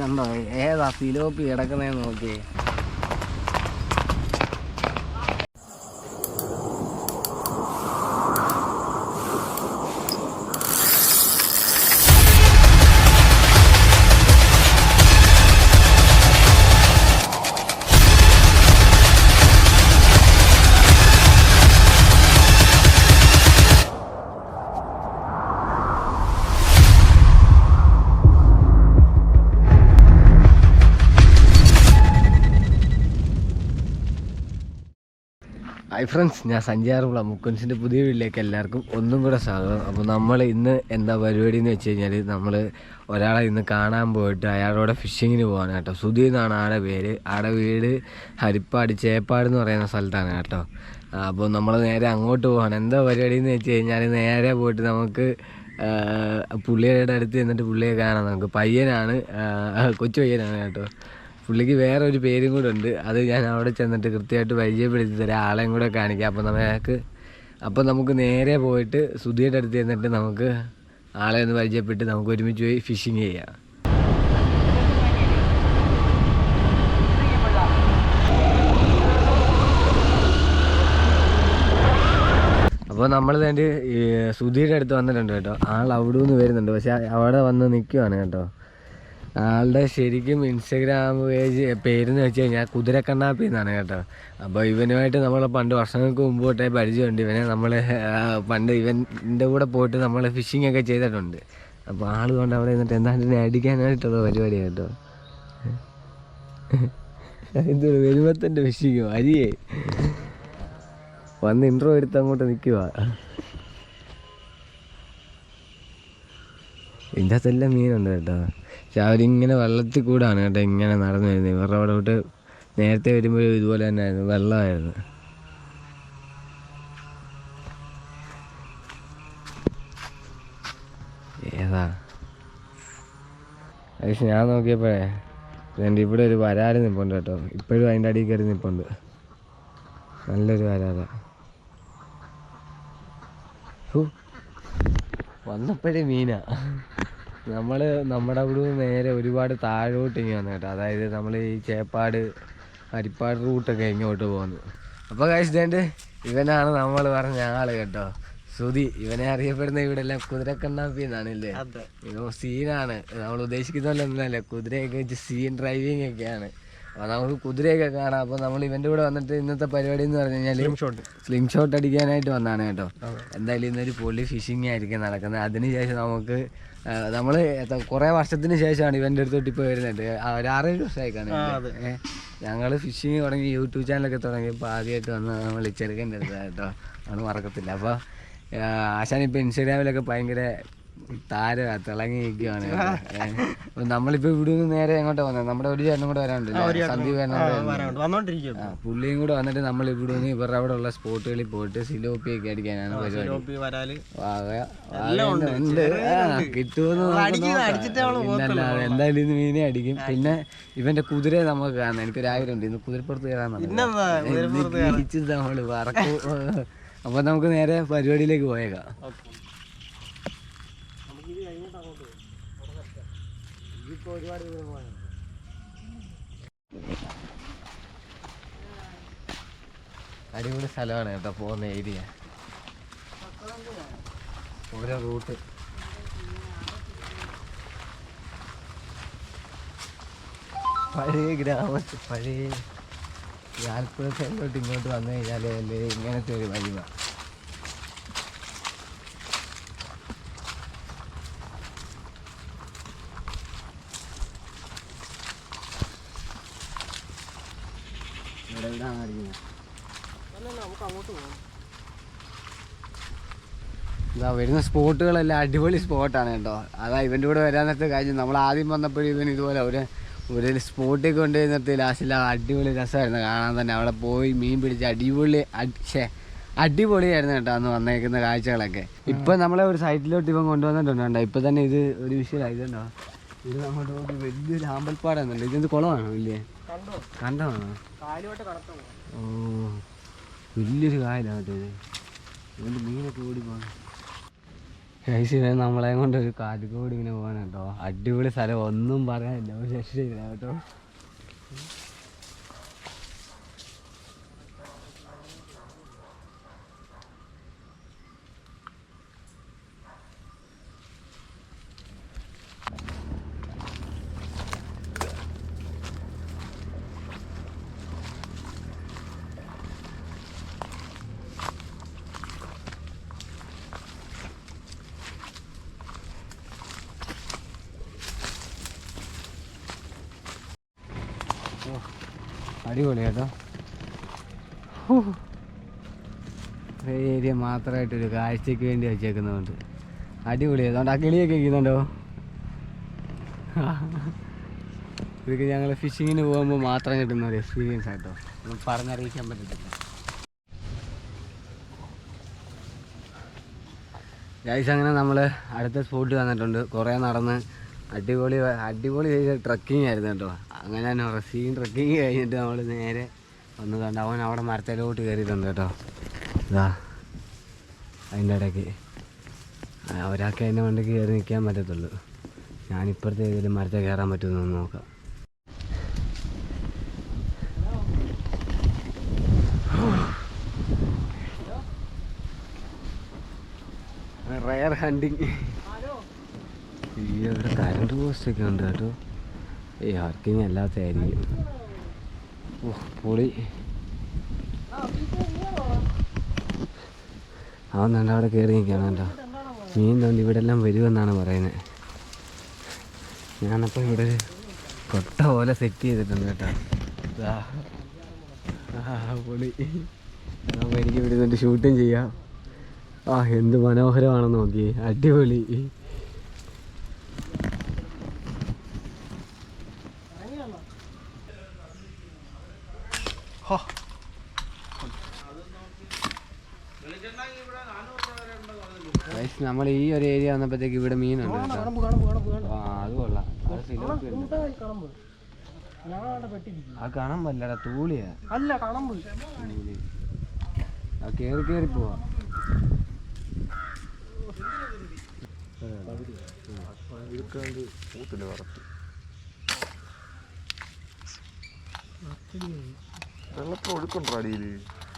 കണ്ടോ? ഏതാ ഫിലോപ്പി കിടക്കുന്നതെന്ന് നോക്കിയേ. ഫ്രണ്ട്സ് ഞാൻ സഞ്ചാറുള്ള മുക്കൻസിന്റെ പുതിയ വീട്ടിലേക്ക് എല്ലാവർക്കും ഒന്നും കൂടെ സ്വാഗതം. അപ്പോൾ നമ്മൾ ഇന്ന് എന്താ പരിപാടി എന്ന് വെച്ച് കഴിഞ്ഞാൽ നമ്മൾ ഒരാളെ ഇന്ന് കാണാൻ പോയിട്ട് അയാളോടെ ഫിഷിങ്ങിന് പോകാനാണ് കേട്ടോ. സുധി എന്നാണ് ആടെ പേര്. ആടെ വീട് ഹരിപ്പാട് ചേപ്പാട് എന്ന് പറയുന്ന സ്ഥലത്താണ് കേട്ടോ. അപ്പോൾ നമ്മൾ നേരെ അങ്ങോട്ട് പോകാൻ എന്താ പരിപാടി എന്ന് വെച്ച് കഴിഞ്ഞാൽ നേരെ പോയിട്ട് നമുക്ക് പുള്ളിയുടെ അടുത്ത് ചെന്നിട്ട് പുള്ളിയെ കാണാം നമുക്ക്. പയ്യനാണ് കൊച്ചു പയ്യനാണ് കേട്ടോ. പുള്ളിക്ക് വേറെ ഒരു പേരും കൂടെ ഉണ്ട്. അത് ഞാൻ അവിടെ ചെന്നിട്ട് കൃത്യമായിട്ട് പരിചയപ്പെടുത്തി തരാം. ആളെയും കൂടെ കാണിക്കാം. അപ്പോൾ നമുക്ക് അപ്പോൾ നമുക്ക് നേരെ പോയിട്ട് സുധിയുടെ അടുത്ത് ചെന്നിട്ട് നമുക്ക് ആളെ ഒന്ന് പരിചയപ്പെട്ട് നമുക്ക് ഒരുമിച്ച് പോയി ഫിഷിങ് ചെയ്യാം. അപ്പോൾ നമ്മൾ തന്നെ സുധീരുടെ അടുത്ത് വന്നിട്ടുണ്ട് കേട്ടോ. ആൾ അവിടെ നിന്ന് വരുന്നുണ്ട്. പക്ഷേ അവിടെ വന്ന് നിൽക്കുവാണ് കേട്ടോ. ആളുടെ ശരിക്കും ഇൻസ്റ്റഗ്രാം പേജ് പേരെന്ന് വെച്ച് കഴിഞ്ഞാൽ കുതിരക്കണ്ണാപ്പി എന്നാണ് കേട്ടോ. അപ്പോൾ ഇവനുമായിട്ട് നമ്മൾ പണ്ട് വർഷങ്ങൾക്ക് മുമ്പ് തൊട്ടേ പരിചയമുണ്ട്. ഇവനെ നമ്മൾ പണ്ട് ഇവന്റെ കൂടെ പോയിട്ട് നമ്മൾ ഫിഷിംഗ് ഒക്കെ ചെയ്തിട്ടുണ്ട്. അപ്പോൾ ആൾ കൊണ്ട് അവിടെ നിന്നിട്ട് എന്താണ്ട് അടിക്കാനായിട്ടുള്ള പരിപാടി കേട്ടോ. എന്തൊരു വരുമ്പത്തന്റെ ഫിഷിങ്ങോ അരിയേ? വന്ന് ഇൻട്രോ എടുത്ത് അങ്ങോട്ട് നിൽക്കുക ഇതിന്റെ അകത്തെല്ലാം മീനുണ്ട് കേട്ടോ. പക്ഷെ അവരിങ്ങനെ വെള്ളത്തിൽ കൂടാണ് കേട്ടോ ഇങ്ങനെ നടന്നു വരുന്നത്. ഇവരുടെ അവിടെ തൊട്ട് നേരത്തെ വരുമ്പോഴും ഇതുപോലെ തന്നെ ആയിരുന്നു വെള്ളമായിരുന്നു. ഏതാ? പക്ഷെ ഞാൻ നോക്കിയപ്പോഴേ എന്റെ ഇവിടെ ഒരു വരാൽ നിൽപ്പുണ്ട് കേട്ടോ. ഇപ്പോഴും അതിന്റെ അടിയിൽ കയറി നിൽപ്പുണ്ട് നല്ലൊരു വരാല. വന്നപ്പോഴേ മീനാ. നമ്മൾ നമ്മുടെ അവിടെ നേരെ ഒരുപാട് താഴോട്ട് ഇങ്ങനെ വന്നു കേട്ടോ. അതായത് നമ്മൾ ഈ ചേപ്പാട് ഹരിപ്പാട് റൂട്ടൊക്കെ ഇങ്ങോട്ട് പോകുന്നു അപ്പോൾ കഴിച്ചിട്ടുണ്ട് ഇവനാണ് നമ്മൾ പറഞ്ഞ ആൾ കേട്ടോ. ശ്രുതി ഇവനെ അറിയപ്പെടുന്ന ഇവിടെ എല്ലാം കുതിരക്കണ്ണാപ്പി എന്നാണല്ലേ ഇല്ലേ? സീനാണ് നമ്മൾ ഉദ്ദേശിക്കുന്ന പോലെ ഒന്നുമല്ല കുതിരയൊക്കെ വെച്ച് സീൻ ഡ്രൈവിംഗ് ഒക്കെയാണ്. അപ്പോൾ നമുക്ക് കുതിരയൊക്കെ കാണാം. അപ്പോൾ നമ്മൾ ഇവന്റെ കൂടെ വന്നിട്ട് ഇന്നത്തെ പരിപാടി എന്ന് പറഞ്ഞു കഴിഞ്ഞാൽ സ്ലിംഗ് ഷോട്ട് അടിക്കാനായിട്ട് വന്നതാണ് കേട്ടോ. എന്തായാലും ഇന്നൊരു പൊളി ഫിഷിംഗ് ആയിരിക്കും നടക്കുന്നത്. അതിനുശേഷം നമുക്ക് നമ്മൾ കുറേ വർഷത്തിന് ശേഷമാണ് ഇവന്റെ അടുത്തോട്ട് ഇപ്പോൾ വരുന്നത്. ഒരു ആറേഴ് വർഷമായിക്കാണ് ഞങ്ങൾ ഫിഷിങ് തുടങ്ങി യൂട്യൂബ് ചാനലൊക്കെ തുടങ്ങിയപ്പോൾ ആദ്യമായിട്ട് വന്ന് നമ്മൾ ചെറുക്കന്റെ അടുത്ത് കേട്ടോ അത് മറക്കത്തില്ല. അപ്പോൾ ആശാൻ ഇപ്പോൾ ഇൻസ്റ്റാഗ്രാമിലൊക്കെ ഭയങ്കര താര തിളങ്ങിയിരിക്കുവാണ് നമ്മളിപ്പോ ഇവിടെ നിന്ന് നേരെ എങ്ങോട്ടാ വന്നത് നമ്മുടെ ഒരു ചേട്ടനും കൂടെ വരാനുണ്ട്. സന്ദീപ് പുള്ളിയും കൂടെ വന്നിട്ട് നമ്മൾ ഇവിടെ നിന്ന് ഇവരുടെ അവിടെ ഉള്ള സ്പോട്ടുകളിൽ പോയിട്ട് സിലോപ്പി ഒക്കെ അടിക്കാനാണ് പരിപാടി. ഉണ്ട്. കിട്ടുമെന്ന് എന്തായാലും ഇന്ന് മീനെ അടിക്കും. പിന്നെ ഇവന്റെ കുതിരയെ നമുക്ക് കാണാം. എനിക്കൊരു ആഗ്രഹമുണ്ട്. ഇന്ന് കുതിരപ്പുറത്ത് കയറാൻ നമ്മൾ പറക്കും അപ്പൊ നമുക്ക് നേരെ പരിപാടിയിലേക്ക് പോയേക്കാം. അടിപൊളി സ്ഥലമാണ് കേട്ടോ പോകുന്ന ഏരിയ ഓരോ റൂട്ട്. പഴയ ഗ്രാമത്തിൽ പഴയ ആലപ്പുഴ സൈഡിലോട്ട് ഇങ്ങോട്ട് വന്നു കഴിഞ്ഞാൽ ഇങ്ങനത്തെ ഒരു വഴിവ ഇവിടെ എവിടെയാണ് അടിക്കുന്നത് ഇതാ വരുന്ന സ്പോട്ടുകളെല്ലാം അടിപൊളി സ്പോട്ടാണ് കേട്ടോ. അതാ ഇവന്റെ കൂടെ വരാനത്തെ കാര്യം. നമ്മൾ ആദ്യം വന്നപ്പോഴും ഇവൻ ഇതുപോലെ ഒരു ഒരു സ്പോട്ടിൽ കൊണ്ട് നിർത്തി ലാസ്റ്റിൽ അടിപൊളി രസമായിരുന്നു കാണാൻ തന്നെ. അവിടെ പോയി മീൻ പിടിച്ച് അടിപൊളി ഷേ അടിപൊളിയായിരുന്നു കേട്ടോ അന്ന് വന്നേക്കുന്ന കാഴ്ചകളൊക്കെ. ഇപ്പൊ നമ്മളെ ഒരു സൈറ്റിലോട്ട് ഇവൻ കൊണ്ടുവന്നിട്ടുണ്ട് ഇപ്പം തന്നെ ഇത് ഒരു വിഷയമായി ഇതുണ്ടോ ഇത് നമ്മുടെ ഒരു വലിയൊരു ആമ്പൽപ്പാടാന്നുണ്ട് ഇതെന്ത് കുളമാണോ ഇല്ലേ കണ്ടമാണോ? ഓ വലിയൊരു കായലാണ് ഇത്. ഇതിന്റെ മീനൊക്കെ ഓടി കഴിച്ചില്ല നമ്മളെ കൊണ്ട് ഒരു കാറ്റുകൂടി ഇങ്ങനെ പോകാനാട്ടോ അടിപൊളി സ്ഥലം. ഒന്നും പറയാനില്ല. ഒരു രക്ഷയില്ല കേട്ടോ. അടിപൊളി കേട്ടോ ഏരിയ മാത്രമായിട്ടൊരു കാഴ്ചയ്ക്ക് വേണ്ടി വെച്ചേക്കുന്നതുകൊണ്ട്. അടിപൊളി അതുകൊണ്ട് ആ കിളിയൊക്കെ ഇരിക്കുന്നുണ്ടോ? ഇതൊക്കെ ഞങ്ങൾ ഫിഷിങ്ങിന് പോകുമ്പോൾ മാത്രം കിട്ടുന്ന ഒരു എക്സ്പീരിയൻസ് ആട്ടോ. ഒന്നും പറഞ്ഞറിയിക്കാൻ പറ്റത്തില്ല. ഗൈസ് അങ്ങനെ നമ്മൾ അടുത്ത സ്പോട്ട് വന്നിട്ടുണ്ട്. കുറേ നടന്ന് അടിപൊളി അടിപൊളി ട്രക്കിംഗ് ആയിരുന്നു കേട്ടോ. അങ്ങനെ റസീൻ ട്രക്കിങ് കഴിഞ്ഞിട്ട് നമ്മൾ നേരെ ഒന്ന് കണ്ട അവൻ അവിടെ മരത്തിലോട്ട് കയറിയിട്ടുണ്ട് കേട്ടോ. ഇതാ അതിന്റെ ഇടയ്ക്ക്. ഒരാൾക്ക് അതിന്റെ വണ്ടിക്ക് കയറി നിൽക്കാൻ പറ്റത്തുള്ളൂ. ഞാനിപ്പുറത്തെ ഏതെങ്കിലും മരത്തെ കയറാൻ പറ്റുമെന്ന് നോക്കാം. Rare hunting. ഈ അവിടെ കറണ്ട് പോസ്റ്റൊക്കെ ഉണ്ട് കേട്ടോ. ഈ വർക്കിംഗ് അല്ലാത്തതായിരിക്കും പൊളി. അവൻ നല്ല അവിടെ കയറി നിൽക്കണം കേട്ടോ മീൻ തോന്നി ഇവിടെ എല്ലാം വരുമെന്നാണ് പറയുന്നത് ഞാനപ്പോൾ ഇവിടെ കൊട്ട പോലെ സെറ്റ് ചെയ്തിട്ടുണ്ട് കേട്ടോ. പൊളി. അപ്പോൾ എനിക്ക് ഇവിടെ നിന്നിട്ട് ഷൂട്ടും ചെയ്യാം. ആ എന്ത് മനോഹരമാണെന്ന് നോക്കി അടിപൊളി. നമ്മൾ ഈ ഒരു ഏരിയ വന്നപ്പോഴത്തേക്ക് ഇവിടെ മീനുണ്ട് ആ അത് കൊള്ളാം. ആ കാണാൻ തൂളിയാ. അല്ല കണമ്പ് ആ കേറി കേറി പോവാ. വെള്ളത്തിൽ ഒഴുക്കുണ്ടോ അടിയിൽ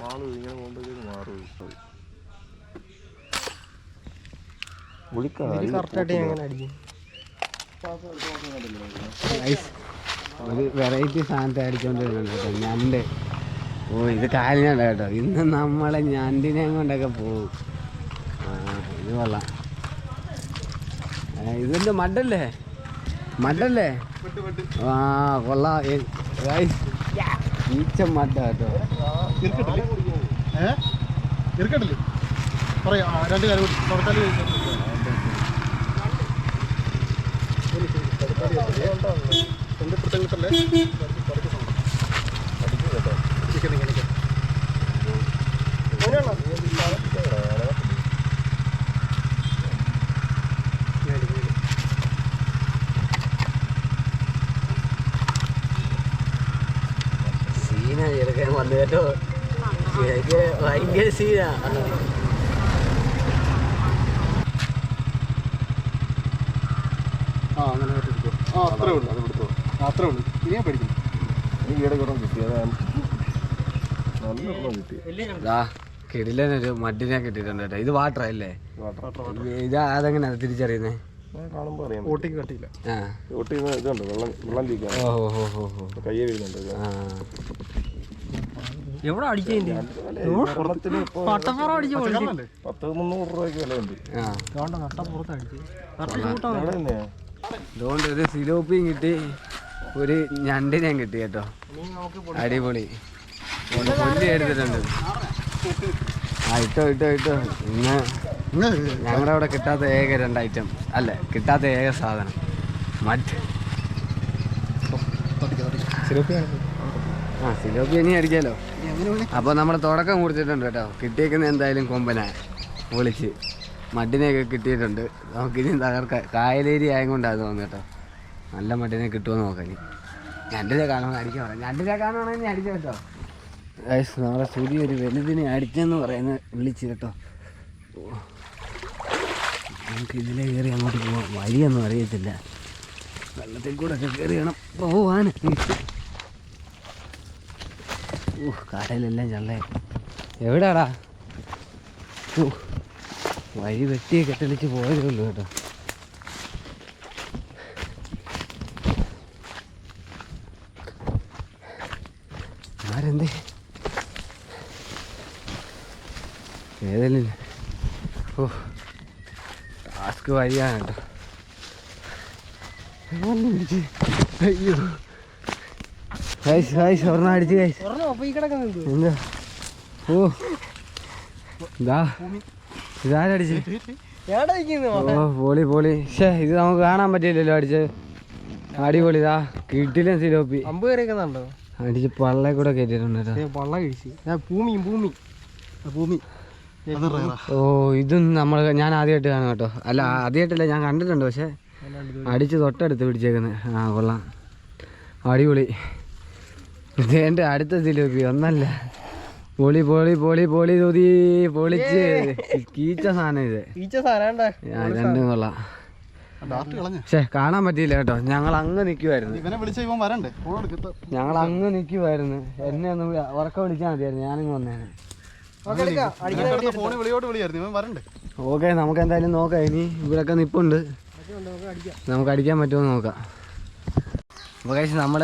ആൾ ഇങ്ങനെ പോകുമ്പോഴത്തേക്ക് മാറും. ഒരു വെറൈറ്റി സാധനത്തെ അടിച്ചോണ്ടിരുന്നുണ്ട് കേട്ടോ ഞണ്ട്. ഓ ഇത് കാലിനാണ് കേട്ടോ. ഇന്ന് നമ്മളെ ഞണ്ടിനെ കൊണ്ടൊക്കെ പോകും. ആ ഇത് കൊള്ളാം. ഇതിന്റെ മഡല്ലേ? മഡല്ലേ? ആ കൊള്ളാം. ഈച്ച മഡ കേട്ടോ. ഇരിക്കട്ടില്ലേ പറയാ രണ്ട് കാര്യം എന്റെ പ്രത്യേകം കിട്ടല്ലേ ചിക്കൻ ഇങ്ങനെ സീന ചെറുക്കാൻ വന്നു കേട്ടോ. ശരിക്ക് ഭയങ്കര സീനാ ആ അങ്ങനെ എടുത്തോ ആ അത്രേ ഉള്ളൂ അത് എടുത്തോ അത്രേ ഇനിയും പഠിക്കും ഈ ഈടെ കിട്ടിയതാണ് കിടിലനൊരു മഡിനെ കിട്ടിയിട്ടുണ്ട് കേട്ടോ. ഇത് വാട്ടർ അല്ലേ? ഇത് അതെങ്ങനെയാ തിരിച്ചറിയുന്നേ? ഓട്ടിക്ക് കട്ടിയില്ല ഇതുണ്ട് വെള്ളം വെള്ളം ലീക്കാണ്. കയ്യെ വീഴുന്നുണ്ട് എവിടെ പച്ചക്കറിനല്ലേ പത്ത് മുന്നൂറ് രൂപയ്ക്ക് വിലയുണ്ട്. അവിടെ ഒരു സിലോപ്പിയും കിട്ടി. ഒരു ഞണ്ട് ഞാൻ കിട്ടി കേട്ടോ. അടിപൊളി. പുല്ല് എടുത്തിട്ടുണ്ട്. ആ ഇട്ടോ ഇട്ടോ ഇട്ടോ. ഇന്ന് ഞങ്ങളുടെ അവിടെ കിട്ടാത്ത ഏക രണ്ട് ഐറ്റം അല്ല കിട്ടാത്ത ഏക സാധനം. മറ്റ് ആ സിലോപ്പി ഇനി അടിക്കാലോ. അപ്പോൾ നമ്മൾ തുടക്കം കുറിച്ചിട്ടുണ്ട് കേട്ടോ. കിട്ടിയേക്കുന്ന എന്തായാലും കൊമ്പന. വിളിച്ച്. മഡിനെയൊക്കെ കിട്ടിയിട്ടുണ്ട്. നമുക്കിനി തകർക്കാം കായലേരി ആയതുകൊണ്ടാണ് തോന്നുന്നു കേട്ടോ. നല്ല മഡിനെ കിട്ടുമെന്ന് നോക്കാം രണ്ട് കാണുമ്പോൾ അടിക്കാൻ പറയാം ഞണ്ടിനെ ഞാൻ അടിക്കാം കേട്ടോ. ഗൈസ് നമ്മുടെ സുരി ഒരു വലുതിനെ അടിച്ചെന്ന് പറയുന്നത് വിളിച്ച് കേട്ടോ നമുക്ക് ഇതിലെ കയറി അങ്ങോട്ട് പോകാം വഴിയൊന്നും അറിയത്തില്ല. വെള്ളത്തിൽ കൂടെ ഒക്കെ കയറി വേണം പോവാൻ. ഓ കടയിലെല്ലാം ചള്ളേ. എവിടാടാ? ഓ വഴി വെട്ടിയെ കെട്ടടിച്ച് പോയതേ ഉള്ളൂ കേട്ടോ. ആരെന്തേ ഏതെല്ലാം ഓ ടാസ്ക് വഴിയാണ് കേട്ടോ ഒരെണ്ണം അയ്യോ. ഗൈസ് ഗൈസ് ഒരെണ്ണം അടിച്ച് ഗൈസ് എന്താ? ഓ. ഇതാ. ഇതാരടിച്ച് ഓ പോളി പോളി. ഷേ ഇത് നമുക്ക് കാണാൻ പറ്റില്ലല്ലോ അടിച്ച് അടിപൊളി ഇതാ. കിട്ടില്ല സിലോപ്പി. അമ്പ് കയറിക്കുന്നുണ്ടോ അടിച്ച് പള്ളേ കൂടെ പള്ള കഴിച്ച്. ഭൂമി ഭൂമി. ഭൂമി. ഓ ഇതും നമ്മൾ ഞാൻ ആദ്യമായിട്ട് കാണും കേട്ടോ. അല്ല ആദ്യമായിട്ടല്ല ഞാൻ കണ്ടിട്ടുണ്ട് പക്ഷെ അടിച്ച് തൊട്ടടുത്ത് പിടിച്ചേക്കുന്നത് ആ കൊള്ളാം. അടിപൊളി. ഇത് എന്റെ അടുത്ത സിലോപ്പി ഒന്നല്ല. പൊളി പൊളി പൊളി പൊളി തൊതി പൊളിച്ച്. കീച്ച സാധനം ഇത്. സാധനം രണ്ടും കൊള്ളാം. പക്ഷെ കാണാൻ പറ്റിയില്ല കേട്ടോ. ഞങ്ങൾ അങ്ങ് നിൽക്കുമായിരുന്നു ഇവനെ വിളിച്ച ഇവൻ വരണ്ടേ? ഞങ്ങൾ അങ്ങ് നിൽക്കുമായിരുന്നു എന്നെ ഒന്ന് ഉറക്കം വിളിച്ചാൽ മതിയായിരുന്നു. ഞാനിങ്ങ് വന്നേനെ. ഫോണിൽ വിളിയോട്ട് വിളിയായിരുന്നു. ഇവൻ വരണ്ടേ? ഓക്കെ നമുക്ക് എന്തായാലും നോക്കാം. ഇനി ഇവരൊക്കെ നിപ്പുണ്ട്. നമുക്ക് അടിക്കാൻ പറ്റുമോ എന്ന് നോക്കാം. അപ്പോൾ കഴിച്ച് നമ്മൾ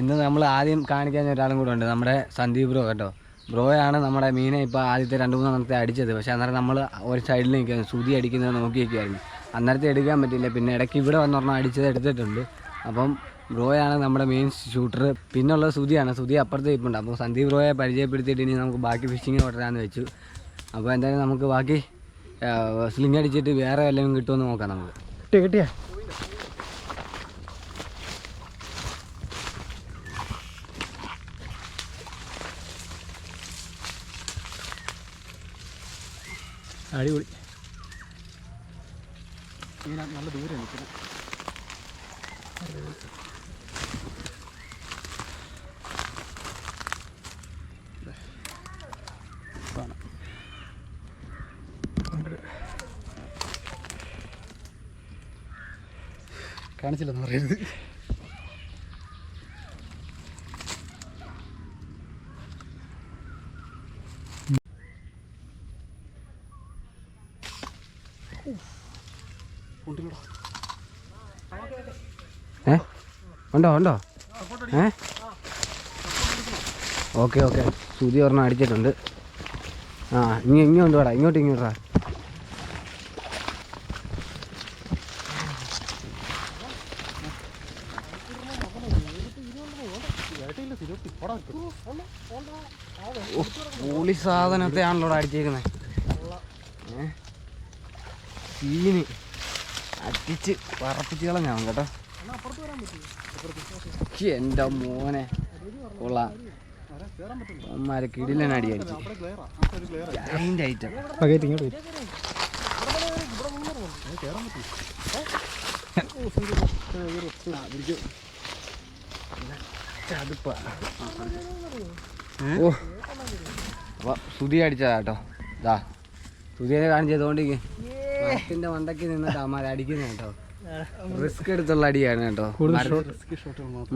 ഇന്ന് നമ്മൾ ആദ്യം കാണിക്കാൻ ഒരാളും കൂടെ ഉണ്ട്. നമ്മുടെ സന്ദീപ് ബ്രോ കേട്ടോ. ബ്രോയാണ് നമ്മുടെ മീനെ ഇപ്പോൾ ആദ്യത്തെ രണ്ട് മൂന്നെണ്ണത്തെ അടിച്ചത്. പക്ഷേ അന്നേരം നമ്മൾ ഒരു സൈഡിൽ നിൽക്കുകയായിരുന്നു. സുതി അടിക്കുന്നത് നോക്കി നിൽക്കുകയായിരുന്നു അന്നേരത്തെ എടുക്കാൻ പറ്റില്ല പിന്നെ ഇടയ്ക്ക് ഇവിടെ വന്നൊരെണ്ണം അടിച്ചത് എടുത്തിട്ടുണ്ട്. അപ്പം ബ്രോയാണ് നമ്മുടെ മെയിൻ ഷൂട്ടർ പിന്നുള്ളത് സുതിയാണ് സുതി അപ്പുറത്ത് ഇപ്പുണ്ട് അപ്പോൾ സന്ദീപ് ബ്രോയെ പരിചയപ്പെടുത്തിയിട്ട് ഇനി നമുക്ക് ബാക്കി ഫിഷിങ് തുടരാമെന്ന് വെച്ചു. അപ്പോൾ എന്തായാലും നമുക്ക് ബാക്കി സ്ലിംഗ് അടിച്ചിട്ട് വേറെ വല്ലതും കിട്ടുമെന്ന് നോക്കാം നമുക്ക്. കിട്ടിയ കിട്ടിയ? അടിപൊളി. നല്ല ദൂരെ നിൽക്കുന്നത് കാണിച്ചില്ലെന്ന് പറയരുത്. ഉണ്ടോ ഉണ്ടോ ഏ? Okay okay. സുതി ഒരെണ്ണം അടിച്ചിട്ടുണ്ട്. ആ ഇനി ഇങ്ങോട്ട് വേടാ. ഇങ്ങോട്ട് ഇങ്ങോട്ട് പോളി സാധനത്തെ ആണല്ലോ അടിച്ചേക്കുന്നത് സീന് അടിച്ച് പറപ്പിച്ച് കളഞ്ഞാവും കേട്ടോ. ഛി, എന്റെ മോനെ. കൊള്ളാം. അമ്മമാരെ കിടിലൻ അടി അടിച്ച് അതിന്റെ ഐറ്റം ഓ സുതി അടിച്ചതാ കേട്ടോ. ഇതാ സുതിയെ കാണിച്ചതുകൊണ്ട് മരത്തിന്റെ മണ്ടയ്ക്ക് നിന്നിട്ട് അമ്മ അടിക്കുന്ന കേട്ടോ. റിസ്ക് എടുത്തുള്ള അടിയാണ് കേട്ടോ. മര-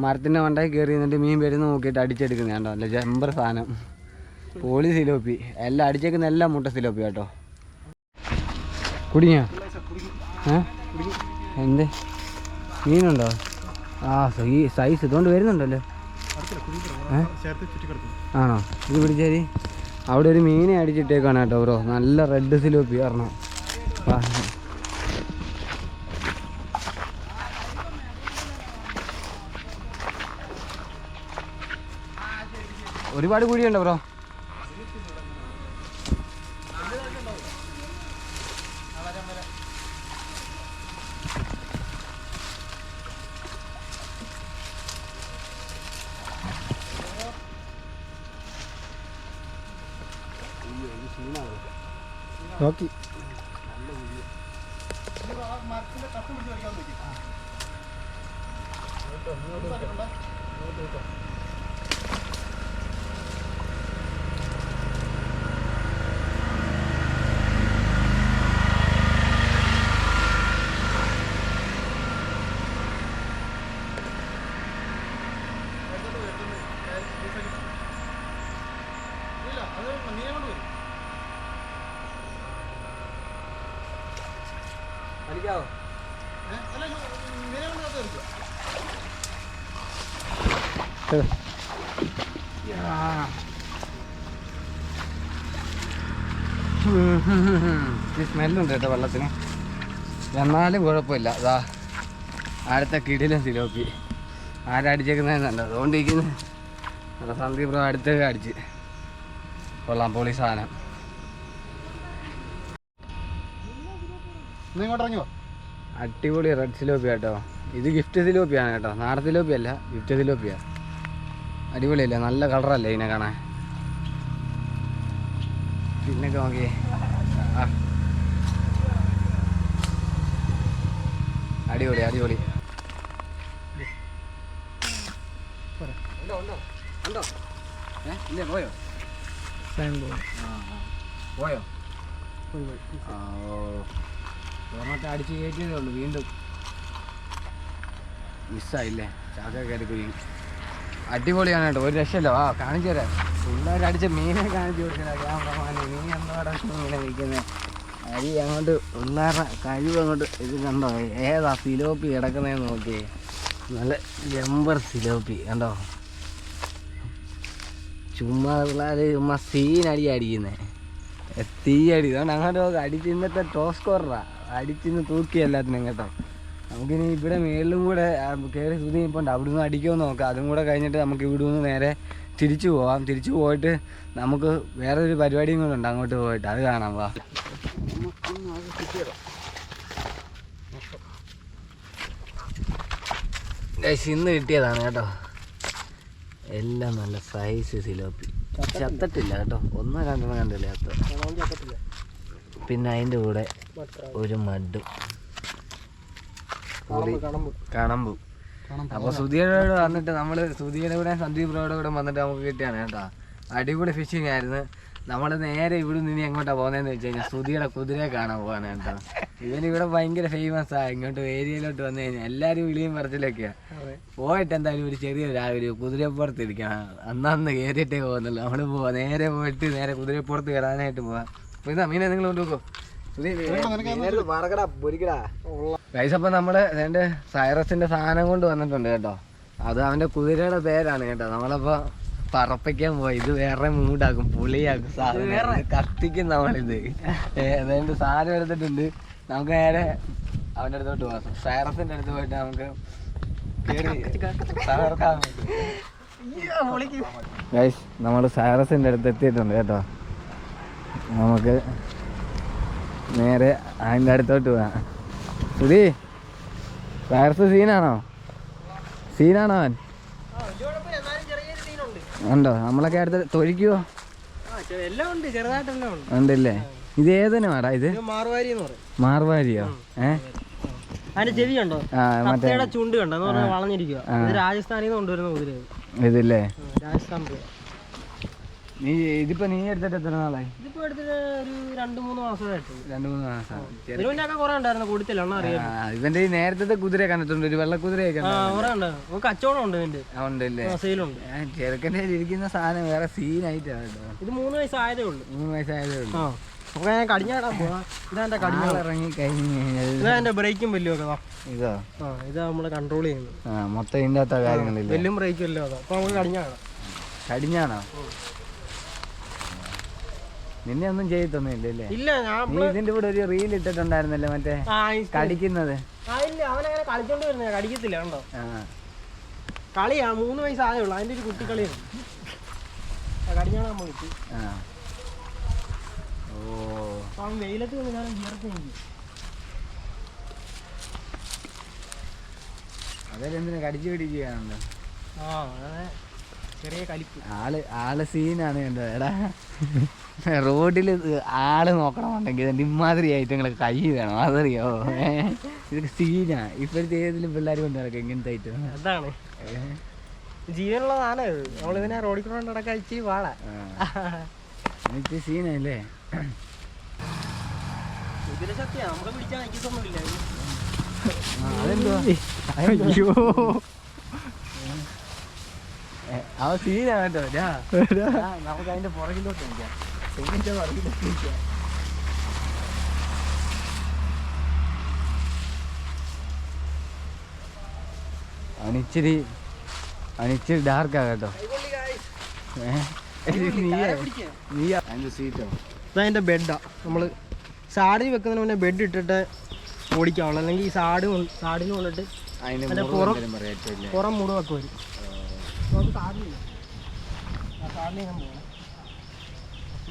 മരത്തിന്റെ മണ്ടായി കയറി നിന്നിട്ട് മീൻ വരുന്ന നോക്കിയിട്ട് അടിച്ചെടുക്കുന്ന കേട്ടോ അല്ല ജമ്പർ സാധനം. പോളി സിലോപ്പി. എല്ലാം അടിച്ചേക്കുന്ന എല്ലാം മുട്ട സിലോപ്പി കേട്ടോ. ഏ? എന്ത്? മീനുണ്ടോ? ആ ഈ സൈസ് ഇതുകൊണ്ട് വരുന്നുണ്ടല്ലോ. ആണോ? ഇത് പിടിച്ചാൽ അവിടെ ഒരു മീനെ അടിച്ചിട്ടേക്കാണ് കേട്ടോ ബ്രോ നല്ല റെഡ് സിലോപ്പി കാരണം ഒരുപാട് കുഴിയുണ്ടോ ബ്രോ. നോക്കി. സ്മെല്ലുണ്ട് കേട്ടോ വെള്ളത്തിന്. എന്നാലും കുഴപ്പമില്ല. അതാ അടുത്ത കിടിലും സിലോപ്പി. ആരടിച്ചേക്കുന്നതെന്നല്ല അതുകൊണ്ടിരിക്കുന്നു. നമ്മുടെ സന്ദീപ് ബ്രോ അടുത്തൊക്കെ അടിച്ച്. കൊള്ളാം പൊളി സാധനം. അടിപൊളി റെഡ് സിലോപ്പി കേട്ടോ. ഇത് ഗിഫ്റ്റ് സിലോപ്പിയാണ് കേട്ടോ. നാടൻ സിലോപ്പി അല്ല ഗിഫ്റ്റ് സിലോപ്പിയാ. അടിപൊളിയല്ലേ? നല്ല കളറല്ലേ ഇതിനെ കാണാൻ? പിന്നൊക്കെ നോക്കിയേ. ആ. അടിപൊളി അടിപൊളി. പോയോ? അടിച്ച് കയറ്റിയതേ ഉള്ളൂ വീണ്ടും. മിസ്സായില്ലേ? ചാക്ക കയറി കുഴി അടിപൊളിയാണ് കേട്ടോ. ഒരു രക്ഷയില്ല. വാ കാണിച്ചു തരാം. പിള്ളേർ അടിച്ച മീനെ കാണിച്ചു എന്തോടെ മീനെ നിൽക്കുന്നത് അരി അങ്ങോട്ട് പിള്ളേരുടെ കഴിവ് അങ്ങോട്ട് ഇത് കണ്ടോ? ഏതാ സിലോപ്പി കിടക്കുന്നതെന്ന് നോക്കിയേ. നല്ല ജമ്പർ സിലോപ്പി കണ്ടോ? ചുമ്മാ പിള്ളേർ ചുമ്മാ സീനടി അടിക്കുന്നേ. തീ അടി അതുകൊണ്ട് അങ്ങോട്ട് അടിച്ച് ഇന്നത്തെ ടോസ് സ്കോററാ അടിച്ചിന്ന് തൂക്കി എല്ലാത്തിനും കേട്ടോ. നമുക്കിനി ഇവിടെ മേളിലും കൂടെ കയറി സുതി ഇപ്പോൾ അവിടെ നിന്ന് അടിക്കുമോ നോക്കാം. അതും കൂടെ കഴിഞ്ഞിട്ട് നമുക്ക് ഇവിടെ നിന്ന് നേരെ തിരിച്ചു പോവാം. തിരിച്ചു പോയിട്ട് നമുക്ക് വേറെ ഒരു പരിപാടിയും കൂടെ ഉണ്ട്. അങ്ങോട്ട് പോയിട്ട് അത് കാണാം വാ. ഇന്ന് കിട്ടിയതാണ് കേട്ടോ. എല്ലാം നല്ല സൈസ് സിലോപ്പി. ചത്തട്ടില്ല കേട്ടോ. ഒന്നോ രണ്ടെണ്ണം കണ്ടില്ല ചത്ത പിന്നെ അതിന്റെ കൂടെ ഒരു മഡും. പുളി കണമ്പു അപ്പൊ സുധിയുടെ കൂടെ വന്നിട്ട് നമ്മൾ സുധിയുടെ കൂടെ സന്ദീപ് ബ്രോയുടെ കൂടെ വന്നിട്ട് നമുക്ക് കിട്ടിയാണ് കേട്ടോ. അടിപൊളി ഫിഷിങ് ആയിരുന്നു. നമ്മൾ നേരെ ഇവിടെ നിന്ന് എങ്ങോട്ടാ പോകുന്നതെന്ന് വെച്ച് കഴിഞ്ഞാൽ സുധിയുടെ കുതിരയെ കാണാൻ പോവാണ് കേട്ടോ. ഇവനിവിടെ ഭയങ്കര ഫേമസ് ആ. ഇങ്ങോട്ട് ഏരിയയിലോട്ട് വന്നു കഴിഞ്ഞാൽ എല്ലാവരും വിളിയും പറച്ചിലൊക്കെയാ. പോയിട്ട് എന്തായാലും ഒരു ചെറിയ രാവിലെ കുതിരപ്പുറത്ത് ഇരിക്കണം അന്നന്ന് കയറിയിട്ടേ പോകുന്നുള്ളൂ. നമ്മൾ പോവാ. നേരെ പോയിട്ട് നേരെ കുതിരപ്പുറത്ത് കയറാനായിട്ട് പോവാ. അപ്പൊ ഇതാ മീനെ നിങ്ങൾ കൊണ്ടുപോക്കോ? ഗൈസ് അപ്പൊ നമ്മൾ എന്റെ സൈറസിന്റെ സാധനം കൊണ്ട് വന്നിട്ടുണ്ട് കേട്ടോ. അത് അവന്റെ കുതിരയുടെ പേരാണ് കേട്ടോ. നമ്മളപ്പോ പറപ്പിക്കാൻ പോയി. ഇത് വേറെ മൂടാക്കും പുളിയാക്കും സാധനം. വേറെ. കത്തിക്കും നമ്മളിത്. ഏ, അതുകൊണ്ട് സാധനം എടുത്തിട്ടുണ്ട്. നമുക്ക് നേരെ അവന്റെ അടുത്തോട്ട് പോകാം. സൈറസിന്റെ അടുത്ത് പോയിട്ട് നമുക്ക് തകർക്കാൻ ഗൈസ് നമ്മൾ സൈറസിന്റെ അടുത്ത് എത്തിയിട്ടുണ്ട് കേട്ടോ. നമുക്ക് നേരെ അതിന്റെ അടുത്തോട്ട് പോവാം സുധി വൈറസ് സീനാണോ? സീനാണോ അവൻ? ഉണ്ടോ? നമ്മളൊക്കെ അടുത്ത് തൊഴിക്കുവോ? ഉണ്ടല്ലേ? ഇത് ഏതിനാടാ ഇത്? മാർവാരിയോ? ഏ? അതിന്റെ ചെവി കണ്ടോ? ചുണ്ട് കണ്ടോ? വളഞ്ഞിരിക്കുക രാജസ്ഥാനിൽ നിന്ന് കൊണ്ടുവരുന്ന കുതിര ഇത്. ഇതില്ലേ? രാജസ്ഥാൻ നീ ഇതിപ്പോ നീ എടുത്തിട്ട് എത്ര നാളായി? ഇതിപ്പോ എടുത്തിട്ട് ഒരു രണ്ട് മൂന്ന് മാസമായിട്ടുണ്ട്. രണ്ടു മൂന്ന് മാസം. കുറെ ഉണ്ടായിരുന്നു കൊടുത്തില്ല ഇവന്റെ ഈ നേരത്തെ കുതിര കണ്ടിട്ടുണ്ട് ഒരു വെള്ളക്കുതിരയൊക്കെ ആ കുറെ ഉണ്ട്. കച്ചവടം ഇതിന്റെ. ഉണ്ടല്ലേ? ഇരിക്കുന്ന സാധനം വേറെ സീനായിട്ടാ ഇത് മൂന്ന് വയസ്സായതേ ഉള്ളൂ. മൂന്ന് വയസ്സായതേ ഉള്ളൂ. നമുക്ക് ഞാൻ കടിഞ്ഞാടാൻ പോവാ. ഇതാ ഇറങ്ങി കഴിഞ്ഞ് ഇതാ എന്റെ ബ്രേക്കും ഇതാ. ആ ഇതാ നമ്മൾ കൺട്രോൾ ചെയ്യുന്നത്. ആ മൊത്തം ഇതിന്റെ അകത്ത കാര്യങ്ങളില്ല? വെല്ലും ബ്രേക്കും എല്ലാം അതാ. അപ്പൊ നമുക്ക് കടിഞ്ഞാടാം കടിഞ്ഞാണോ? നിന്നെ ഒന്നും ചെയ്തൊന്നുമില്ല തന്നില്ലല്ലേ ഇല്ല ഞാൻ നീ ഇതിന്റെ കൂടെ ഒരു റീൽ ഇട്ടിട്ടുണ്ടായിരുന്നല്ലേ മറ്റേ കടിക്കുന്നത്. ഇല്ല അവനങ്ങനെ കളിച്ചോണ്ട് വരുന്ന കടിക്കത്തില്ല കണ്ടോ? കളിയാ മൂന്ന് വയസ്സായേ ഉള്ളൂ അതിന്റെ ഒരു കുട്ടിക്കളിയാണ് നമ്മൾ കിട്ടി. ഓ അവൻ വെയിലത്ത് നിന്ന് ഞാൻ വിയർത്ത് എനിക്ക് അതിലെന്തിനാ കടിച്ചു പിടിക്കുകയാണല്ലോ? ആ ചെറിയ കലിപ്പ്. ആൾ ആൾ സീനാണ് കണ്ടോ എടാ. റോഡിൽ ആൾ നോക്കണമെന്നുണ്ടെങ്കിൽ ഇമാതിരി ഐറ്റങ്ങൾ കൈ വേണം. അതറിയോ? ഇതൊക്കെ സീനാ. ഇപ്പോഴത്തെ ഏതെങ്കിലും പിള്ളേർ കൊണ്ട് നടക്കും ഇങ്ങനത്തെ ഐറ്റം അതാണ്. ജീവനുള്ള സാധനം നമ്മളിതിനെ റോഡിൽ കൂടെ നടക്കാൻ ഇച്ചിരി പാടാ. സീനല്ലേ? അയ്യോ. അവ സീനാ കേട്ടോ. നമുക്ക് അതിന്റെ പുറകിലോട്ട് നിൽക്കാം തെങ്ങിന്റെ പുറകിലോട്ട് അനിച്ചിരി അനിച്ചിരി ഡാർക്കാ കേട്ടോ. ഏ? നീയാ നീയാ. അതിന്റെ സീറ്റോ ഇതതിന്റെ ബെഡാ നമ്മൾ സാഡിന് വെക്കുന്നതിന് മുന്നേ ബെഡ് ഇട്ടിട്ട് ഓടിക്കാവുള്ളൂ. അല്ലെങ്കിൽ ഈ സാഡ് സാഡിന് കൊണ്ടിട്ട് അതിന്റെ പുറം-? പുറം മുറിവൊക്കെ വരും. നമുക്ക് ഞാൻ പോകണം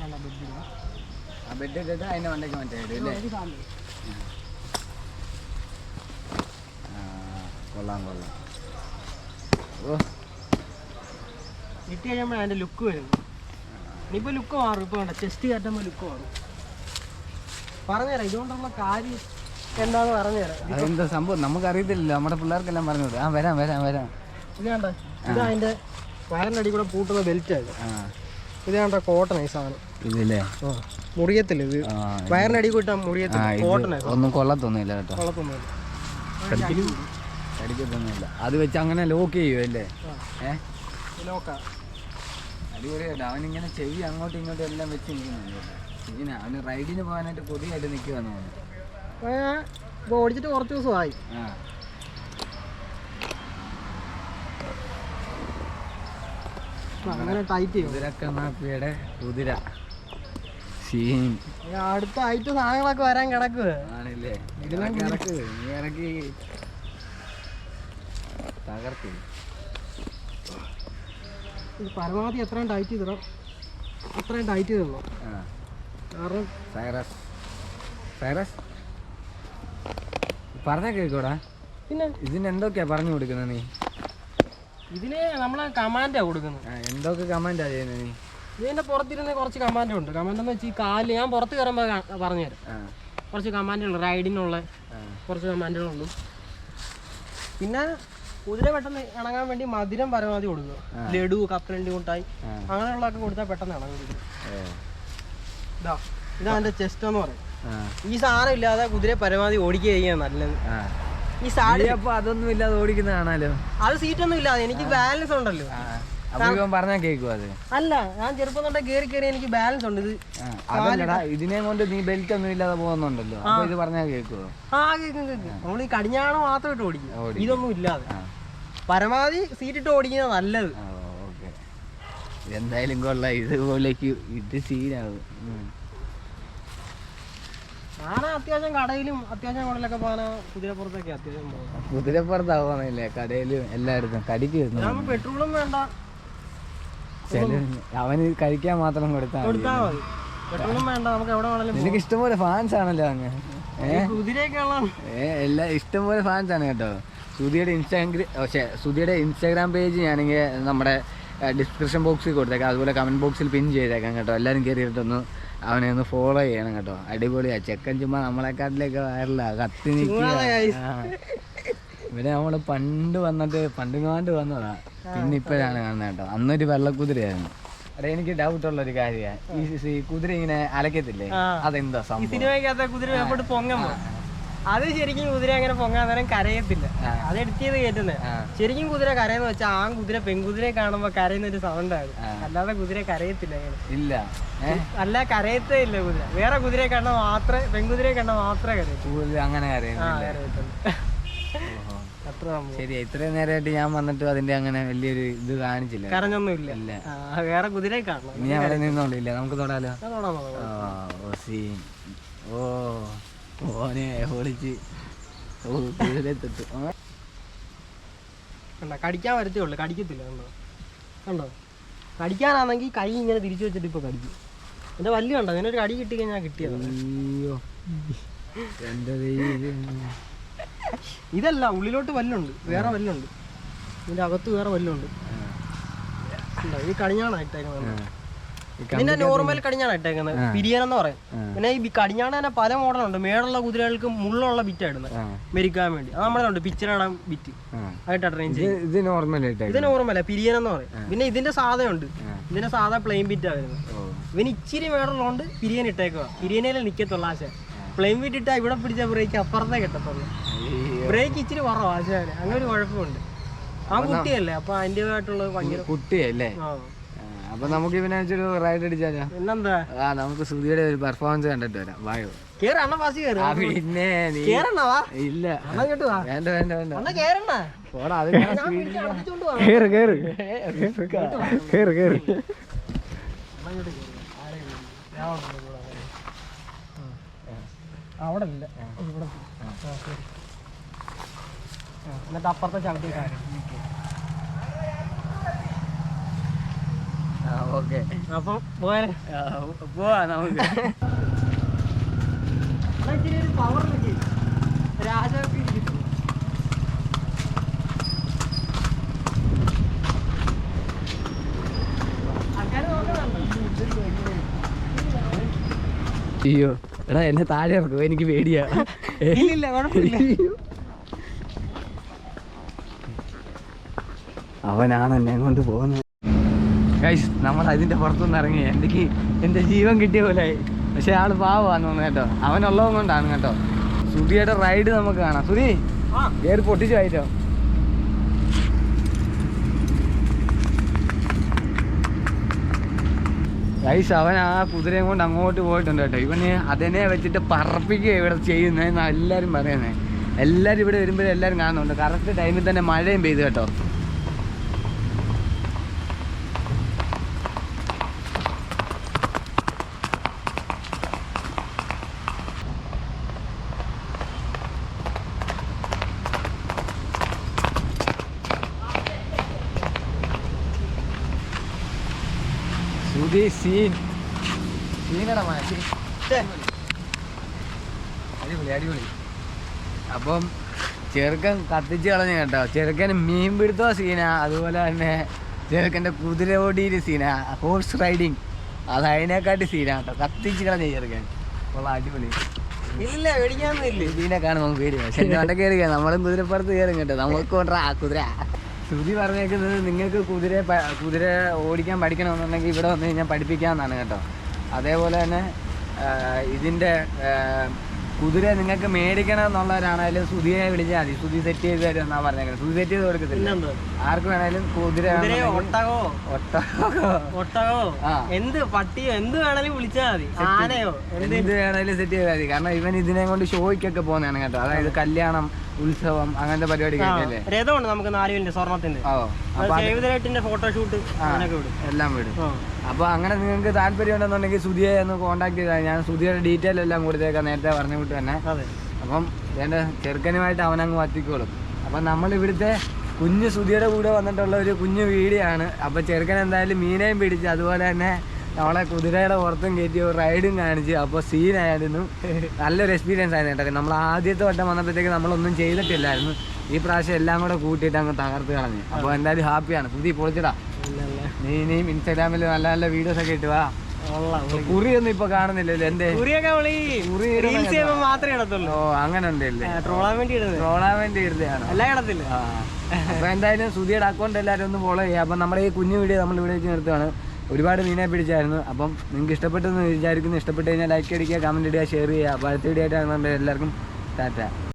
ആ ബെഡ് ഇട്ടിട്ട് അതിന്റെ മണ്ടയ്ക്ക് മറ്റേ ഇടും അല്ലേ ഇത് സാഡിന് ആ, കൊള്ളാം കൊള്ളാം. ഓ. ഇട്ട് കഴിയുമ്പോൾ അതിന്റെ ലുക്ക് വരുന്നു ഇനിയിപ്പോൾ ലുക്ക് മാറും. ഇപ്പോൾ വേണ്ട ചെസ്റ്റ് കയറ്റുമ്പോൾ ലുക്ക് മാറും. പറഞ്ഞുതരാം. ഇതുകൊണ്ടുള്ള കാര്യം എന്താന്ന് പറഞ്ഞുതരാം. അതെന്താ സംഭവം? നമുക്കറിയത്തില്ലല്ലോ. നമ്മുടെ പിള്ളേർക്കെല്ലാം പറഞ്ഞു ആ വരാം വരാം വരാം. ഇത് ഇതാ അതിന്റെ വയറിന്റെ അടി കൂടെ പൂട്ടുന്ന ബെൽറ്റ് ആയത് ആ. ഇത് കണ്ട? കോട്ടൺ ഈ സാധനം. ഇതില്ലേ ആ മുറിയത്തില്ല ഇത്? വയറിനടി വയറിന്റെ അടി കൂട്ടാ ആ മുറിയത്തില്ല ഒന്നും കൊള്ളത്തൊന്നുമില്ല. കേട്ടോ കടിക്കത്തൊന്നുമില്ല അത് വെച്ച് അങ്ങനെ ലോക്ക് ചെയ്യുമല്ലേ ഏ? നോക്കാം അടിപൊളിയായിട്ട്. അവനിങ്ങനെ ചെവി അങ്ങോട്ടും ഇങ്ങോട്ടും എല്ലാം വെച്ച് നിൽക്കുന്നുണ്ട് അവന് റൈഡിന് പോകാനായിട്ട് കൊതിയായിട്ട് നിൽക്കുവാന്ന് തോന്നുന്നു. ഓടിച്ചിട്ട് കുറച്ച് ദിവസമായി. ആ. അങ്ങനെ ടൈറ്റ് ചെയ്യും. കുതിരക്ക കുതിര. സീൻ അടുത്ത ഐറ്റ് സാധനങ്ങളൊക്കെ വരാൻ കിടക്കുക ആണല്ലേ? കിടക്ക് നീ ഇറക്കി തകർത്തി. ഇത് പരമാവധി എത്രയും ടൈറ്റ് ചെയ്തിടാം അത്രയും ടൈറ്റ് ചെയ്തോ കാരണം സൈറസ്. സൈറസ്? പറഞ്ഞ കേക്കോടാ പിന്നെ? ഇതിന് എന്തൊക്കെയാ പറഞ്ഞു കൊടുക്കുന്നത് നീ? ഇതിന് നമ്മളെ കമാൻഡാ കൊടുക്കുന്നത്. എന്തൊക്കെ കമാൻഡാ ചെയ്യുന്നത് നീ? ഇതിന്റെ പുറത്തിരുന്ന് കുറച്ച് കമാൻഡ് ഉണ്ട്. കമാൻഡ് എന്ന് വെച്ചാൽ ഈ കാൽ ഞാൻ പുറത്ത് കയറുമ്പോൾ പറഞ്ഞുതരാം. കുറച്ച് കമാൻഡുകൾ റൈഡിനുള്ള. കുറച്ച് കമാൻഡുകളുണ്ട് പിന്നെ കുതിര പെട്ടെന്ന് ഇണങ്ങാൻ വേണ്ടി മധുരം പരമാവധി കൊടുക്കുക. ലഡു കപ്പലണ്ടി മുട്ടായി. അങ്ങനെയുള്ളതൊക്കെ കൊടുത്താൽ പെട്ടെന്ന് ഇണങ്ങും. ഇതാ ഇതാ എന്റെ ചെസ്റ്റ് എന്ന് പറയും ഈ സാധനം ഇല്ലാതെ കുതിര പരമാവധി ഓടിക്കുക ചെയ്യാൻ നല്ലത് ഈ സാരി അപ്പൊ അതൊന്നും ഇല്ലാതെ ഓടിക്കുന്ന കാണാലോ? അത് സീറ്റൊന്നും ഇല്ലാതെ എനിക്ക് ബാലൻസ് ഉണ്ടല്ലോ. പറഞ്ഞാ കേക്കും അത്. അല്ല ഞാൻ ചെറുപ്പം തൊട്ടേ കേറി കേറി എനിക്ക് ബാലൻസ് ഉണ്ട്. ഇത് അതല്ലടാ ഇതിനെ കൊണ്ട് നീ ബെൽറ്റ് ഒന്നും ഇല്ലാതെ പോകുന്നുണ്ടല്ലോ. അപ്പൊ ഇത് പറഞ്ഞാ കേക്കുവോ ആ കേൾക്കും കേൾക്കും നമ്മൾ ഈ കടിഞ്ഞാണ് മാത്രം ഇട്ട് ഓടിക്കും. ഇതൊന്നും ഇല്ലാതെ. പരമാവധി സീറ്റ് ഇട്ട് ഓടിക്കുന്നത് നല്ലത്. എന്തായാലും കൊള്ളാം. ഇതുപോലേക്ക് ഇത് സീനാവും. ഞാൻ അത്യാവശ്യം കടയിലും അത്യാവശ്യം കടയിലൊക്കെ പോകാൻ കുതിരപ്പുറത്തൊക്കെ അത്യാവശ്യം കുതിരപ്പുറത്താവുന്നില്ലേ കടയിലും എല്ലായിടത്തും കടിക്ക് പെട്രോളും വേണ്ട. അവന് കഴിക്കാൻ മാത്രം കൊടുത്താൽ നിനക്ക് ഇഷ്ടംപോലെ ഫാൻസ് ആണല്ലോ അങ്ങ്. എല്ലാ ഇഷ്ടംപോലെ ഫാൻസ് ആണ് കേട്ടോ. സുധിയുടെ ഇൻസ്റ്റാഗ്രാം സുധിയുടെ ഇൻസ്റ്റാഗ്രാം പേജ് ഞാനെങ്കിൽ നമ്മുടെ ഡിസ്ക്രിപ്ഷൻ ബോക്സിൽ കൊടുത്തേക്കാം. അതുപോലെ കമന്റ് ബോക്സിൽ പിൻ ചെയ്തേക്കാം കേട്ടോ. എല്ലാവരും കയറിയിട്ടൊന്ന് അവനെ ഒന്ന് ഫോളോ ചെയ്യണം കേട്ടോ. അടിപൊളിയാ. ചെക്കൻ ചുമ്മാ നമ്മളെക്കാട്ടിലേക്ക് വയറിലാ കത്തി നിൽക്കുക. ഇവരെ നമ്മൾ പണ്ട് വന്നത് പണ്ടുങ്ങാണ്ട് വന്നതാ. പിന്നെ ഇപ്പോഴാണ് കാണുന്നത് കേട്ടോ. അന്നൊരു വെള്ളക്കുതിരയായിരുന്നു. അതെ എനിക്ക് ഡൗട്ട് ഉള്ള ഒരു കാര്യമാണ്. ഈ കുതിര ഇങ്ങനെ അലക്കത്തില്ലേ? അതെന്താ സംഭവം? സിനിമയ്ക്കകത്ത് കുതിര അത് ശരിക്കും കുതിര അങ്ങനെ പൊങ്ങാൻ നേരം കരയത്തില്ല. അത് എഡിറ്റ് ചെയ്ത് കയറ്റുന്നത് ശരിക്കും കുതിര കരയെന്ന് വെച്ചാൽ ആ കുതിര പെൺകുതിരയെ കാണുമ്പോ കരയുന്ന ഒരു സൗണ്ട് ആണ്. അല്ലാതെ കുതിര കരയത്തില്ല ഇല്ല. അല്ല കരയത്തേ ഇല്ല കുതിര. വേറെ കുതിരയെ കണ്ട മാത്രമേ പെൺകുതിരയെ കണ്ട മാത്രമേ കരയത്തുള്ളൂ. അങ്ങനെ കരയത്തുള്ളൂ. ശരി ഇത്രയും നേരമായിട്ട് ഞാൻ വന്നിട്ട് അതിന്റെ അങ്ങനെ വലിയൊരു ഇത് കാണിച്ചില്ല. കരഞ്ഞൊന്നുമില്ല. ഇല്ല. വേറെ കുതിരയെ കാണണം. ഇനി അവിടെ നിന്നോണ്ടില്ല. നമുക്ക് തൊടാലോ? ഓ സീൻ ഓ ഓനെ ഓടിച്ച് ഓ കുതിരത്തെത്തു. കണ്ടോ? കടിക്കാൻ വരത്തേ ഉള്ളു. കടിക്കത്തില്ല കണ്ടോ? കണ്ടോ? കടിക്കാനാണെങ്കിൽ കൈ ഇങ്ങനെ തിരിച്ചു വെച്ചിട്ട് ഇപ്പൊ കടിക്കും. എന്റെ വല്യ കണ്ടോ? അങ്ങനെ ഒരു കടി കിട്ടി കഴിഞ്ഞാൽ കിട്ടിയത്. അയ്യോ. എന്റെ ഇതല്ല ഉള്ളിലോട്ട് വല്ലുണ്ട്. വേറെ വല്ലുണ്ട്. ഇതിന്റെ അകത്ത് വേറെ വല്ലുണ്ട്. ഇത് കടിഞ്ഞാണ് ഇട്ടേക്കുന്നത്. ഇതിന്റെ നോർമൽ കടിഞ്ഞാണ് ഇട്ടേക്കുന്നത്. പിരിയാനെന്ന് പറയും. പിന്നെ ഈ കടിഞ്ഞാണ് തന്നെ പല മോഡലുണ്ട്. മേടുള്ള കുതിരകൾക്ക് മുള്ളുള്ള ബിറ്റ് ഇടുന്നത് മെരിക്കാൻ വേണ്ടി. അത് നമ്മളുണ്ട് പിച്ചറാണ് ബിറ്റ്. ആയിട്ട് ചെയ്യും ഇത് നോർമൽ ഇത് നോർമല പിരിയാനെന്ന് പറയും. പിന്നെ ഇതിന്റെ സാധാ ഉണ്ട് ഇതിന്റെ സാധാ പ്ലെയിൻ ബിറ്റാ വരുന്നത്. ഇവന് ഇച്ചിരി മേടുള്ളതുകൊണ്ട് പിരിയൻ ഇട്ടേക്കുക പിരിയനേലെ നിക്കത്തുള്ളൂ ആശ പ്ലെയിൻ ബിറ്റ് ഇട്ടാ ഇവിടെ പിടിച്ച ബ്രേക്ക് അപ്പുറത്തേ കിട്ടത്തുള്ളൂ. ബ്രേക്ക് ഇച്ചിരി കുറവാ ആശാന് അങ്ങനെ ഒരു കുഴപ്പമുണ്ട്. ആ കുട്ടിയല്ലേ അപ്പൊ അതിന്റെതായിട്ടുള്ള ഭയങ്കര കുട്ടിയല്ലേ? അപ്പൊ നമുക്ക് ഇവനെ വെച്ചൊരു റൈഡ് അടിച്ചാലോ? പിന്നെന്താ? ആ നമുക്ക് സുധിയുടെ ഒരു പെർഫോമൻസ് കണ്ടിട്ട് വരാം. വായോ കേറ് അണ്ണ പാസ് കേറ്. ആ, പിന്നെ ഇല്ല. അണ്ണ കേട്ടു വേണ്ട വേണ്ട പോടാ അത്. കേറ് കേറ്. കേറ് കേറ്. കേറ്. ആരെയും വിളില്ല. ഞാൻ ഉണ്ടല്ലോ കൂടെ അങ്ങനെ. ആ. അവിടെ ഇല്ല ഇവിടെ. എന്നിട്ട് അപ്പുറത്തെ ചവിട്ടി ഓക്കെ. അപ്പം പോയാ പോവാ നമുക്ക്. ഒരു പവർ രാജാവ് ആൾക്കാർ നോക്കുന്നുണ്ടോ അയ്യോ. എടാ എന്നെ താഴെ ഇറക്കും എനിക്ക് പേടിയാ. അവനാണ് എന്നെ കൊണ്ട് പോകുന്നത്. ഗൈസ് നമ്മൾ അതിന്റെ പുറത്തുനിന്ന് ഇറങ്ങി. എനിക്ക് എന്റെ ജീവൻ കിട്ടിയ പോലെ പക്ഷെ ആൾ പാവാന്ന് തോന്നുന്നു കേട്ടോ. അവനുള്ളത് കൊണ്ടാണ് കേട്ടോ. സുധിയുടെ റൈഡ് നമുക്ക് കാണാം. സുധി കയറി പൊട്ടിച്ചു ആയിട്ടോ ഗൈസ് അവൻ ആ കുതിരയും കൊണ്ട് അങ്ങോട്ട് പോയിട്ടുണ്ട് കേട്ടോ. ഇവന് അതിനെ വെച്ചിട്ട് പറപ്പിക്കുക ഇവിടെ ചെയ്യുന്നതെന്നാണ് എല്ലാവരും പറയുന്നത് എല്ലാവരും ഇവിടെ വരുമ്പോഴും എല്ലാവരും കാണുന്നുണ്ട്. കറക്റ്റ് ടൈമിൽ തന്നെ മഴയും പെയ്തു കേട്ടോ സുധി സീൻ സീനടാ മോനെ സീൻ ഛേ, അടിപൊളി അടിപൊളി. അപ്പം ചെറുക്കൻ കത്തിച്ച് കളഞ്ഞു കേട്ടോ. ചെറുക്കന് മീൻ പിടുത്തോ സീനാ. അതുപോലെ തന്നെ ചെറുക്കന്റെ കുതിര ഓടിയിൽ സീനാ. Horse riding. അത് അതിനെക്കാട്ടി സീനാ കേട്ടോ. കത്തിച്ച് കളഞ്ഞ ചെറുക്കൻ. അപ്പോൾ അടിപൊളി. ഇല്ല പേടിക്കാനൊന്നും ഇല്ല. ഇതിനെ കാണുമ്പോൾ നമുക്ക് പേടിയാ. പക്ഷെ കയറി നമ്മളും കുതിരപ്പുറത്ത് കയറും കേട്ടോ. നമുക്ക് കൊണ്ടാ കുതിര. ശ്രുതി പറഞ്ഞേക്കുന്നത് നിങ്ങൾക്ക് കുതിര കുതിര ഓടിക്കാൻ പഠിക്കണമെന്നുണ്ടെങ്കിൽ ഇവിടെ വന്ന് കഴിഞ്ഞാൽ പഠിപ്പിക്കാമെന്നാണ് കേട്ടോ. അതേപോലെ തന്നെ ഇതിന്റെ കുതിര നിങ്ങൾക്ക് മേടിക്കണം എന്നുള്ളവരാണേലും സുതിയെ വിളിച്ചാൽ മതി. സുതി സെറ്റ് ചെയ്ത് തരും എന്നാ പറഞ്ഞേക്കുന്നത്. സുതി സെറ്റ് ചെയ്ത് കൊടുക്കത്തില്ല? ആർക്ക് വേണേലും കുതിര കുതിരയോ ഒട്ടകോ ഒട്ടകോ ഒട്ടകോ എന്ത് പട്ടിയോ എന്ത് വേണേലും വിളിച്ചാൽ മതി. ആനയോ എന്ത് വേണേലും സെറ്റ് ചെയ്താൽ മതി. കാരണം ഇവൻ ഇതിനെ കൊണ്ട് ഷോയ്ക്കൊക്കെ പോകുന്നതാണ് കേട്ടോ. അതായത് കല്യാണം ഉത്സവം അങ്ങനത്തെ പരിപാടി രഥമുണ്ട് നമുക്ക് നാല് മിനിറ്റ് സ്വർണത്തിന്റെ. അപ്പൊ സേവിതരായിട്ടിന്റെ ഫോട്ടോഷൂട്ട് എല്ലാം വിടും. അപ്പൊ അങ്ങനെ നിങ്ങൾക്ക് താല്പര്യം ഉണ്ടെന്നുണ്ടെങ്കിൽ സുധിയെ ഒന്ന് കോൺടാക്ട് ചെയ്താൽ ഞാൻ സുധിയുടെ ഡീറ്റെയിൽ എല്ലാം കൊടുത്തേക്കാം നേരത്തെ പറഞ്ഞു വിട്ടു തന്നെ. അപ്പം എന്റെ ചെറുക്കനുമായിട്ട് അവനങ്ങ് വത്തിക്കോളും. അപ്പം നമ്മൾ ഇവിടുത്തെ കുഞ്ഞു സുധിയുടെ കൂടെ വന്നിട്ടുള്ള ഒരു കുഞ്ഞു വീടിയാണ് ആണ്. അപ്പോൾ ചെറുക്കൻ എന്തായാലും മീനെയും പിടിച്ച് അതുപോലെ തന്നെ നമ്മളെ കുതിരയുടെ പുറത്തും കയറ്റി റൈഡും കാണിച്ച് അപ്പോൾ സീനായിരുന്നു നല്ലൊരു എക്സ്പീരിയൻസ് ആയിരുന്നു കേട്ടോ. നമ്മൾ ആദ്യത്തെ വട്ടം വന്നപ്പോഴത്തേക്ക് നമ്മളൊന്നും ചെയ്തിട്ടില്ലായിരുന്നു. ഈ പ്രാവശ്യം എല്ലാം കൂടെ കൂട്ടിയിട്ട് അങ്ങ് തകർത്ത് കളഞ്ഞു. അപ്പോൾ എന്തായാലും ഹാപ്പിയാണ്. സുധി പൊളിച്ചിടാ. നീ ഇനിയും ഇൻസ്റ്റാഗ്രാമിൽ നല്ല നല്ല വീഡിയോസ് ഒക്കെ ഇട്ട് വാ. കുറിയൊന്നും ഇപ്പൊ കാണുന്നില്ലല്ലോ എന്റെ ഓ അങ്ങനെ ഉണ്ടല്ലേ ട്രോളാൻ വേണ്ടി എല്ലാം. അപ്പൊ എന്തായാലും സുധിയുടെ അക്കൗണ്ട് എല്ലാവരും ഒന്ന് ഫോളോ ചെയ്യുക. അപ്പൊ നമ്മുടെ ഈ കുഞ്ഞു വീഡിയോ നമ്മൾ ഇവിടെ വെച്ച് നിർത്തുകയാണ് ഒരുപാട് മീനെ പിടിച്ചായിരുന്നു. അപ്പം നിങ്ങൾക്ക് ഇഷ്ടപ്പെട്ടെന്ന് വിചാരിക്കുന്നു. ഇഷ്ടപ്പെട്ട് കഴിഞ്ഞാൽ ലൈക്ക് അടിക്കുക കമന്റ് ഇടുക ഷെയർ ചെയ്യുക. അപ്പോൾ അടുത്ത വീഡിയോ ആയിട്ട് കാണുന്നുണ്ട് എല്ലാവർക്കും ടാറ്റ.